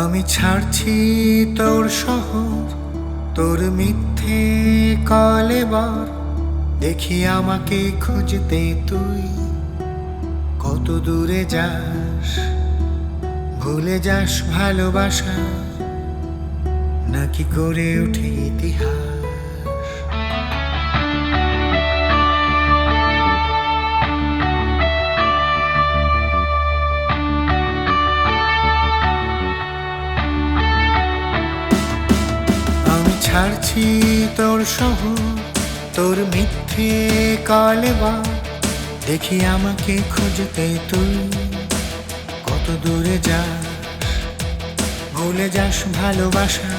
আমি ছাড়ছি তোর শহর, তোর মিথ্যে কলেবার দেখি আমাকে খুঁজতে তুই কত দূরে যাস, ভুলে যাস ভালোবাসা, নাকি করে ওঠে ইতিহাস। ছাড়ছি তোর সহ, তোর মিথ্যে কলেবা দেখি আমাকে খুঁজতে তুই কত দূরে যাস। ভুলে যাস ভালোবাসা,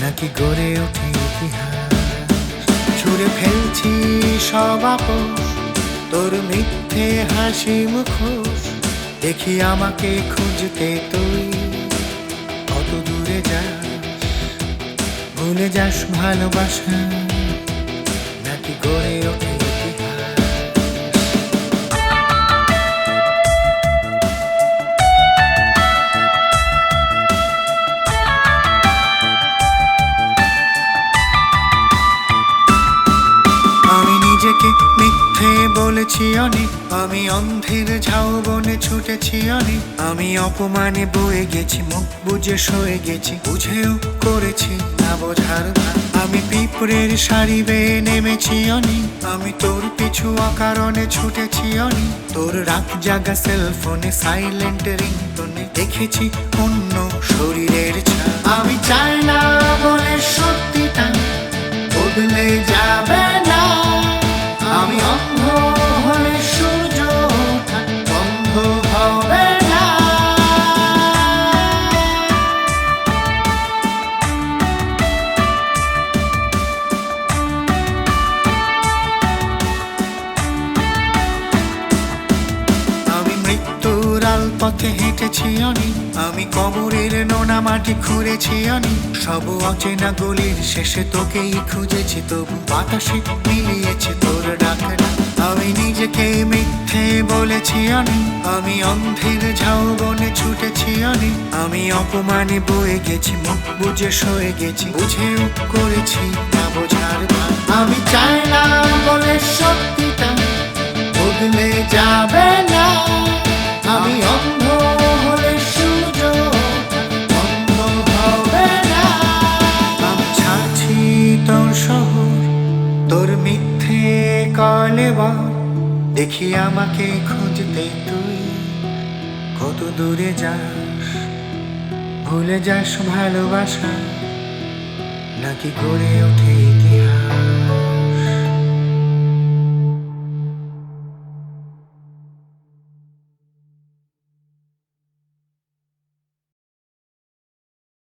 নাকি গড়ে ওঠে ইতিহাস। ছুঁড়ে ফেলছি সব আপোষ, তোর মিথ্যে হাসি মুখোশ। দেখি আমাকে খুঁজতে তুই ভুলে যাস ভালোবাসা নাকি গড়ে ওঠে আমি নিজেকে মিথ্যে বলেছি অনেক আমি অন্ধের ঝাউবনে ছুটেছি অনেক আমি অপমানে বয়ে গেছি, মুখ বুঝে সয়ে গেছি, বুঝেও করেছি না বোঝার আমি পিঁপড়ের শাড়ি বেয়ে নেমেছি অনেক আমি তোর পিছু অকারণে ছুটেছি অনেক তোর রাত জাগা সেলফোনে সাইলেন্ট দেখেছি অন্য শরীরের ছা আমি চাই না পথে হেঁটেছি অনেক আমি কবরের নোনা মাটি খুঁড়েছি অনেক সব অচেনা গলির শেষে তোকেই খুঁজেছি, তবু বাতাসে মিলিয়েছে তোর ডাকনা। আমি নিজেকে মিথ্যে বলেছি অনেক আমি অন্ধের ঝাউবনে ছুটেছি অনেক আমি অপমানে বয়ে গেছি, মুখ বুঝে সয়ে গেছি বুঝেও করেছি না বোঝার। আমি চাই না বলে সত্যিটা, বদলে যাবে না। মিথ্যে কলেবার দেখি আমাকে খুঁজতে তুই। কত দূরে যাস, ভুলে যাস ভালোবাসা, নাকি গড়ে ওঠে